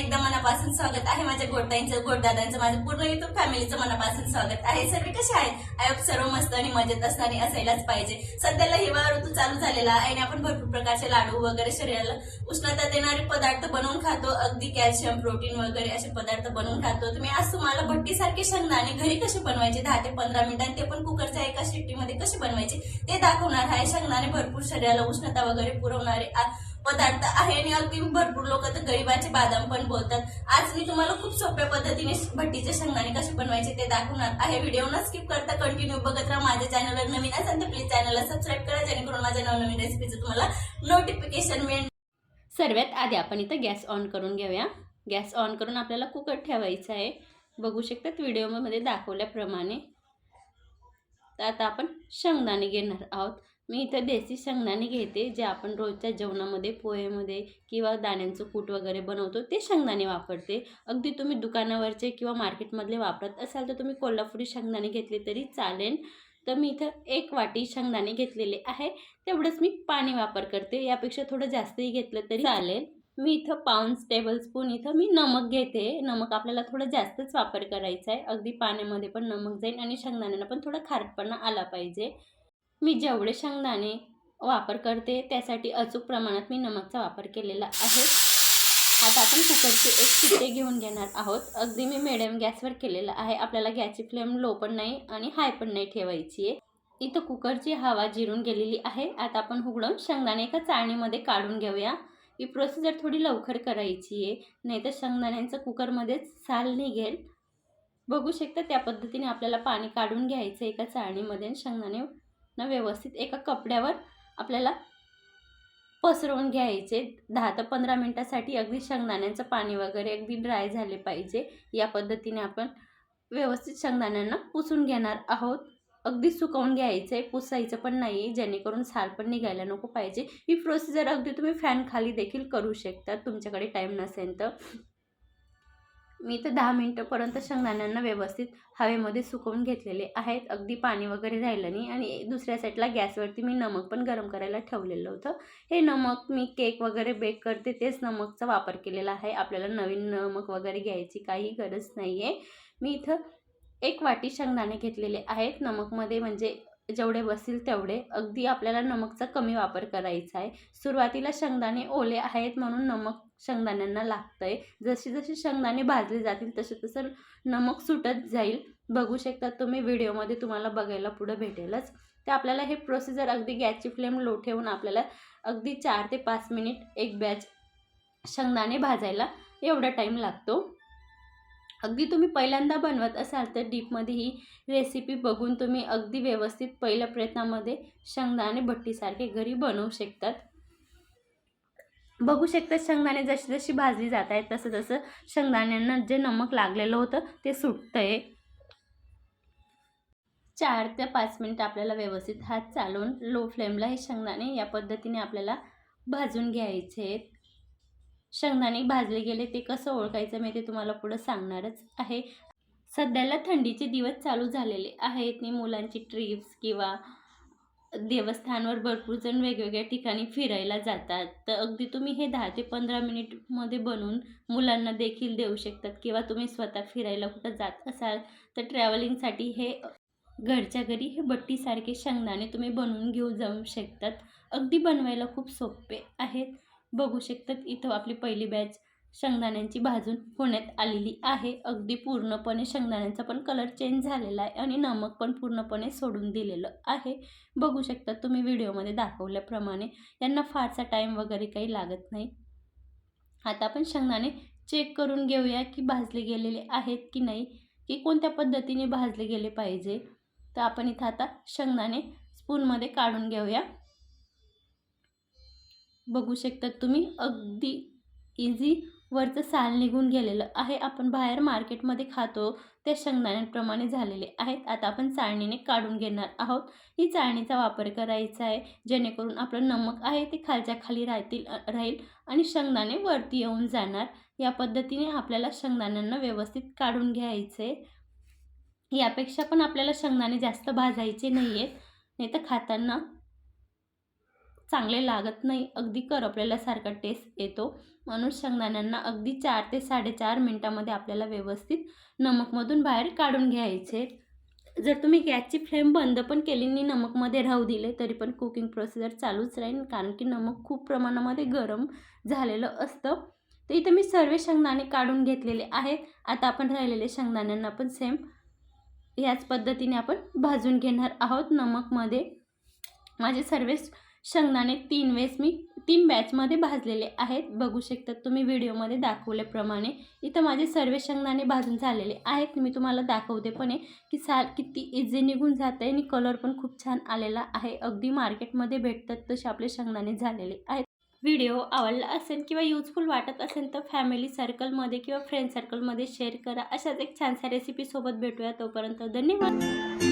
एकदा मनापासून स्वागत आहे माझ्या गोडताईंचं गोडदादांचं माझं पूर्ण युट्यूब फॅमिलीचं मनापासून स्वागत आहे. सर्व कसे आहेत? आयोग सर्व मस्त आणि मजेत असणारे असायलाच पाहिजे. सध्याला हिवाळा ऋतू चालू झालेला आहे आणि आपण भरपूर प्रकारचे लाडू वगैरे शरीराला उष्णता देणारे पदार्थ बनवून खातो. अगदी कॅल्शियम प्रोटीन वगैरे असे पदार्थ बनवून खातो. तुम्ही आज तुम्हाला भट्टीसारखे शेंगदाणे घरी कसे बनवायचे? दहा ते पंधरा मिनिटांत ते पण कुकरच्या एका शिट्टीमध्ये कसे बनवायचे? ते दाखवणार आहे. शेंगदाणे भरपूर शरीराला उष्णता वगैरे पुरवणारे पदार्थ आहे आणि अगदी भरपूर लोक तर गरीबाचे बादाम पण बोलतात. आज मी तुम्हाला खूप सोप्या पद्धतीने भट्टीचे शेंगदाणे कसे बनवायचे ते दाखवणार आहे. व्हिडिओ न स्किप करता कंटिन्यू बघत राहा माझ्या चॅनलवर नवीन असेल तर प्लीज चॅनलला सबस्क्राईब करा जेणेकरून माझ्या नवनवीन रेसिपीचं तुम्हाला नोटिफिकेशन मिळेल. सर्वात आधी आपण इथं गॅस ऑन करून घेऊया. गॅस ऑन करून आपल्याला कुकर ठेवायचं आहे. बघू शकतात व्हिडिओमध्ये दाखवल्याप्रमाणे. तर आता आपण शेंगदाणे घेणार आहोत. मी इथं देसी शेंगदाणे घेते जे आपण रोजच्या जेवणामध्ये पोहेमध्ये किंवा दाण्यांचं कूट वगैरे बनवतो ते शेंगदाणे वापरते. अगदी तुम्ही दुकानावरचे किंवा मार्केटमधले वापरत असाल तर तुम्ही कोल्हापुरी शेंगदाणे घेतले तरी चालेल. तर मी इथं एक वाटी शेंगदाणे घेतलेले आहे. तेवढंच मी पाणी वापर करते. यापेक्षा थोडं जास्तही घेतलं तरी चालेल. मी इथं पाऊन्स टेबल स्पून इथं मी नमक घेते. नमक आपल्याला थोडं जास्तच वापर करायचा आहे. अगदी पाण्यामध्ये पण नमक जाईल आणि शेंगदाण्यांना पण थोडा खारटपणा आला पाहिजे. मी जेवढे शेंगदाणे वापर करते त्यासाठी अचूक प्रमाणात मी नमकचा वापर केलेला आहे. आता आपण कुकरचे एक शिट्टे घेऊन घेणार आहोत. अगदी मी मिडियम गॅसवर केलेलं आहे. आपल्याला गॅसची फ्लेम लो पण नाही आणि हाय पण नाही ठेवायची आहे. इथं कुकरची हवा जिरून गेलेली आहे. आता आपण उघडून शेंगदाणे एका चाळणीमध्ये काढून घेऊया. ही प्रोसिजर थोडी लवकर करायची आहे. नाही तर शेंगदाण्यांचं कुकरमध्येच साल निघेल. बघू शकता त्या पद्धतीने आपल्याला पाणी काढून घ्यायचं एका चाळणीमध्ये शेंगदाणे ना व्यवस्थित एका कपड्यावर आपल्याला पसरवून घ्यायचे. दहा ते पंधरा मिनटासाठी अगदी शेंगदाण्यांचं पाणी वगैरे अगदी ड्राय झाले पाहिजे. या पद्धतीने आपण व्यवस्थित शेंगदाण्यांना पुसून घेणार आहोत. अगदी सुकवून घ्यायचं आहे पुसायचं पण नाही जेणेकरून साल पण निघायला नको पाहिजे. ही प्रोसिजर अगदी तुम्ही फॅन खाली देखील करू शकता. तुमच्याकडे टाईम नसेल तर. मी तर दहा मिनटंपर्यंत शेंगदाण्यांना व्यवस्थित हवेमध्ये सुकवून घेतलेले आहेत. अगदी पाणी वगैरे राहिलं नाही आणि दुसऱ्या साईडला गॅसवरती मी नमक पण गरम करायला ठेवलेलं होतं. हे नमक मी केक वगैरे बेक करते तेच नमकचा वापर केलेला आहे. आपल्याला नवीन नमक वगैरे घ्यायची काही गरज नाही आहे मी इथं एक वाटी शेंगदाणे घेतलेले आहेत. नमकमध्ये म्हणजे जेवढे बसतील तेवढे. अगदी आपल्याला नमकचा कमी वापर करायचा आहे. सुरुवातीला शेंगदाणे ओले आहेत म्हणून नमक शेंगदाण्यांना लागतं आहे जशी जशी शेंगदाणे भाजले जातील तसे तसं नमक सुटत जाईल. बघू शकता तुम्ही व्हिडिओमध्ये तुम्हाला बघायला पुढं भेटेलच. तर आपल्याला हे प्रोसिजर अगदी गॅसची फ्लेम लो ठेवून आपल्याला अगदी चार ते पाच मिनिट एक बॅच शेंगदाणे भाजायला एवढा टाईम लागतो. अगदी तुम्ही पहिल्यांदा बनवत असाल तर डीपमध्ये ही रेसिपी बघून तुम्ही अगदी व्यवस्थित पहिल्या प्रयत्नामध्ये शेंगदाणे भट्टीसारखे घरी बनवू शकतात. बघू शकता शेंगदाणे जशी जशी भाजली जात आहेत तसं तसं शेंगदाण्यांना जे नमक लागलेलं होतं ते सुटतं आहे चार ते पाच मिनिट आपल्याला व्यवस्थित हात चालवून लो फ्लेमला हे शेंगदाणे या पद्धतीने आपल्याला भाजून घ्यायचे आहेत. शेंगदाणे भाजले गेले ते कसं ओळखायचं मी ते तुम्हाला पुढं सांगणारच आहे. सध्याला थंडीचे दिवस चालू झालेले आहेत. मी मुलांची ट्रिप्स किंवा देवस्थानवर भरपूर जण वेगवेगळ्या ठिकाणी फिरायला जातात. तर अगदी तुम्ही हे दहा ते पंधरा मिनिटमध्ये बनवून मुलांना देखील देऊ शकतात किंवा तुम्ही स्वतः फिरायला कुठं जात असाल तर ट्रॅव्हलिंगसाठी हे घरच्या घरी हे बट्टीसारखे शेंगदाणे तुम्ही बनवून घेऊ जाऊ शकतात. अगदी बनवायला खूप सोपे आहेत. बघू शकतात इथं आपली पहिली बॅच शेंगदाण्यांची भाजून होण्यात आलेली आहे. अगदी पूर्णपणे शेंगदाण्यांचा पण कलर चेंज झालेला आहे आणि नमक पण पूर्णपणे सोडून दिलेलं आहे. बघू शकता तुम्ही व्हिडिओमध्ये दाखवल्याप्रमाणे यांना फारसा टाईम वगैरे काही लागत नाही. आता आपण शेंगदाणे चेक करून घेऊया की भाजले गेलेले आहेत की नाही की कोणत्या पद्धतीने भाजले गेले पाहिजे. तर आपण इथं आता शेंगदाणे स्पूनमध्ये काढून घेऊया. बघू शकतात तुम्ही अगदी इझी वरचं साल निघून गेलेलं आहे. आपण बाहेर मार्केटमध्ये खातो. त्या शेंगदाण्यांप्रमाणे झालेले आहेत. आता आपण चाळणीने काढून घेणार आहोत. ही चाळणीचा वापर करायचा आहे. जेणेकरून आपलं नमक आहे ते खालच्या खाली राहतील राहील आणि शेंगदाणे वरती येऊन जाणार. या पद्धतीने आपल्याला शेंगदाण्यांना व्यवस्थित काढून घ्यायचे. यापेक्षा पण आपल्याला शेंगदाणे जास्त भाजायचे नाही आहेत नाही तर खाताना चांगले लागत नाही. अगदी करपलेल्यासारखा टेस्ट येतो. म्हणून शेंगदाण्यांना अगदी चार ते साडेचार मिनटामध्ये आपल्याला व्यवस्थित नमकमधून बाहेर काढून घ्यायचे. जर तुम्ही गॅसची फ्लेम बंद पण केली आणि नमकमध्ये राहू दिले तरी पण कुकिंग प्रोसिजर चालूच राहील कारण की नमक खूप प्रमाणामध्ये गरम झालेलं असतं. तर इथं मी सर्व शेंगदाणे काढून घेतलेले आहेत. आता आपण राहिलेले शेंगदाण्यांना पण सेम ह्याच पद्धतीने आपण भाजून घेणार आहोत नमकमध्ये. माझे सर्व शेंगदाणे तीन वेळेस मी तीन बॅचमध्ये भाजलेले आहेत. बघू शकतात तुम्ही व्हिडिओमध्ये दाखवल्याप्रमाणे इथं माझे सर्व शेंगदाणे भाजून झालेले आहेत. मी तुम्हाला दाखवते पण आहे की साल किती इझी निघून जात आहे आणि कलर पण खूप छान आलेला आहे. अगदी मार्केटमध्ये भेटतात तसे आपले शेंगदाणे झालेले आहेत. व्हिडिओ आवडला असेल किंवा युजफुल वाटत असेल तर फॅमिली सर्कलमध्ये किंवा फ्रेंड सर्कलमध्ये शेअर करा. अशाच एक छानशा रेसिपीसोबत भेटूया तोपर्यंत. धन्यवाद!